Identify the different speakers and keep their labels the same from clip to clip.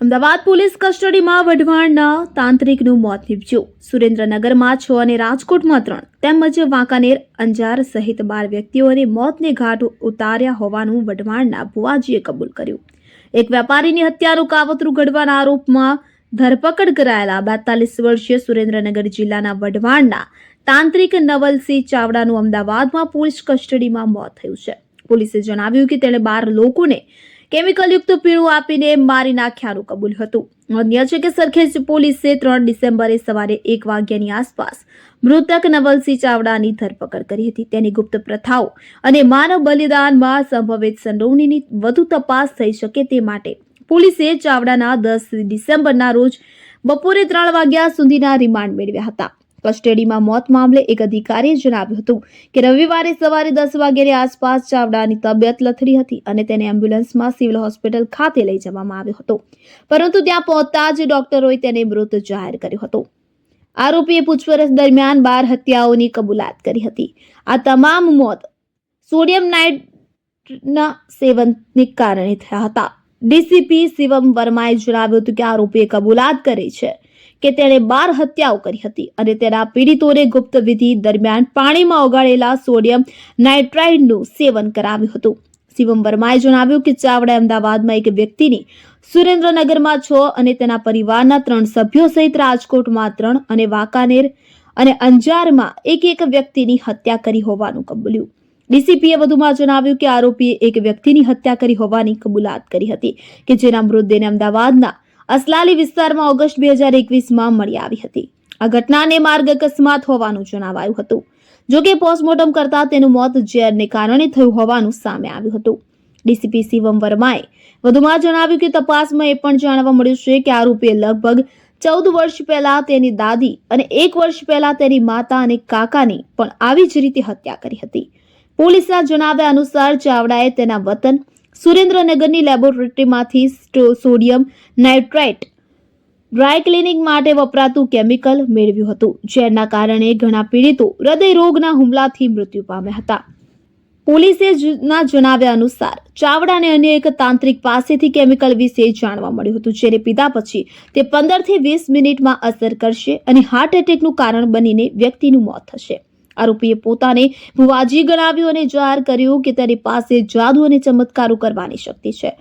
Speaker 1: Ahmedabad police કસ્ટડીમાં વઢવાણના તાંત્રિકનું મોત નીપજ્યું. સુરેન્દ્રનગરમાં છ અને રાજકોટમાં ત્રણ તેમજ વાંકાનેર, અંજાર સહિત બાર વ્યક્તિઓને મોતને ઘાટ ઉતાર્યા હોવાનું વઢવાણના ભુવાજીએ કબૂલ કર્યું. એક વેપારીની હત્યાનું કાવતરું ઘડવાના આરોપમાં ધરપકડ કરાયેલા બેતાલીસ વર્ષીય સુરેન્દ્રનગર જિલ્લાના વઢવાણના તાંત્રિક નવલસિંહ ચાવડાનું અમદાવાદમાં પોલીસ કસ્ટડીમાં મોત થયું છે. પોલીસે જણાવ્યું કે તેણે બાર લોકોને કેમિકલયુક્ત પીણું આપીને મારી નાખ્યાનું કબૂલ હતું. નોંધનીય છે કે સરખેજ પોલીસે ત્રણ ડિસેમ્બરે સવારે એક વાગ્યાની આસપાસ મૃતક નવલસિંહ ચાવડાની ધરપકડ કરી હતી. તેની ગુપ્ત પ્રથાઓ અને માનવ બલિદાનમાં સંભવિત સંડોવણીની વધુ તપાસ થઈ શકે તે માટે પોલીસે ચાવડાના દસ ડિસેમ્બરના રોજ બપોરે ત્રણ વાગ્યા સુધીના રિમાન્ડ મેળવ્યા હતા. કસ્ટડીમાં મોત મામલે એક અધિકારીએ જણાવ્યું હતું કે રવિવારે સવારે દસ વાગ્યાની આસપાસ ચાવડાની તબિયત લથડી હતી અને તેને એમ્બ્યુલન્સમાં સિવિલ હોસ્પિટલ ખાતે લઈ જવામાં આવ્યો હતો. પરંતુ ત્યાં પહોંચતા જ ડોક્ટરોએ તેને મૃત જાહેર કર્યો હતો. આરોપીએ પૂછપરછ દરમિયાન બાર હત્યાઓની કબૂલાત કરી હતી. આ તમામ મોત સોડિયમ નાઇટના સેવનને કારણે થયા હતા. ડીસીપી શિવમ વર્માએ જણાવ્યું હતું કે આરોપીએ કબૂલાત કરી છે. કે તેણે બાર હત્યાઓ કરી હતી અને તેના પીડિતોને ગુપ્ત વિધિ દરમિયાન પાણીમાં ઓગાળેલા સોડિયમ નાઇટ્રાઇડનું સેવન કરાવ્યું હતું. શિવમ વર્માએ જણાવ્યું કે ચાવડા અમદાવાદમાં એક વ્યક્તિની સુરેન્દ્રનગરમાં છ અને તેના પરિવારના ત્રણ સભ્યો સહિત રાજકોટમાં ત્રણ અને વાંકાનેર અને અંજારમાં એક એક વ્યક્તિની હત્યા કરી હોવાનું કબૂલ્યું. ડીસીપીએ વધુમાં જણાવ્યું કે આરોપીએ એક વ્યક્તિની હત્યા કરી હોવાની કબૂલાત કરી હતી કે જેના મૃતદેહને અમદાવાદના અસલાલી વિસ્તારમાં ઓગસ્ટ બે હજાર એકવીસમાં મળી આવી હતી. આ ઘટનાને માર્ગ અકસ્માત હોવાનું જણાવાયું હતું. જોકે પોસ્ટમોર્ટમ કરતા તેનું મોત ઝેરને કારણે થયું હોવાનું સામે આવ્યું હતું. ડીસીપી શિવમ વર્માએ વધુમાં જણાવ્યું કે તપાસમાં એ પણ જાણવા મળ્યું છે કે આરોપીએ લગભગ ચૌદ વર્ષ પહેલા તેની દાદી અને એક વર્ષ પહેલા તેની માતા અને કાકાની પણ આવી જ રીતે હત્યા કરી હતી. પોલીસના જણાવ્યા અનુસાર ચાવડાએ તેના વતન સુરેન્દ્રનગરની લેબોરેટરીમાંથી સોડિયમ નાઇટ્રાઇટ ડ્રાય ક્લિનિંગ માટે વપરાતું કેમિકલ મેળવ્યું હતું, જેના કારણે ઘણા પીડિતો હૃદય રોગના હુમલાથી મૃત્યુ પામ્યા હતા. પોલીસે જણાવ્યા અનુસાર ચાવડાને અન્ય એક તાંત્રિક પાસેથી કેમિકલ વિશે જાણવા મળ્યું હતું, જેને પીધા પછી તે પંદરથી વીસ મિનિટમાં અસર કરશે અને હાર્ટ એટેકનું કારણ બનીને વ્યક્તિનું મોત થશે. આરોપીએ પોતાને ભુવાજી ગણાવ્યું અને જાહેર કર્યું કે તેની પાસે જાદુ અને ચમત્કારો કરવાની શક્તિ છે.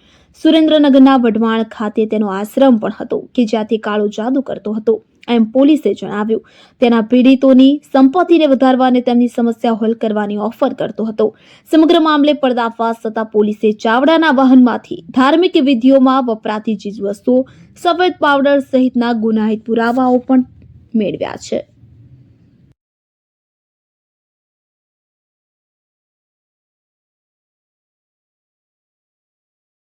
Speaker 1: સુરેન્દ્રનગરના વઢવાણ ખાતે તેનો આશ્રમ પણ હતો કે જ્યાંથી કાળો જાદુ કરતો હતો. એમ પોલીસે જણાવ્યું. તેના પીડિતોની સંપત્તિને વધારવા અને તેમની સમસ્યા હલ કરવાની ઓફર કરતો હતો. સમગ્ર મામલે પર્દાફાશ થતા પોલીસે ચાવડાના વાહનમાંથી ધાર્મિક વિધિઓમાં વપરાતી ચીજવસ્તુઓ, સફેદ પાવડર સહિતના ગુનાહિત પુરાવાઓ પણ મેળવ્યા છે.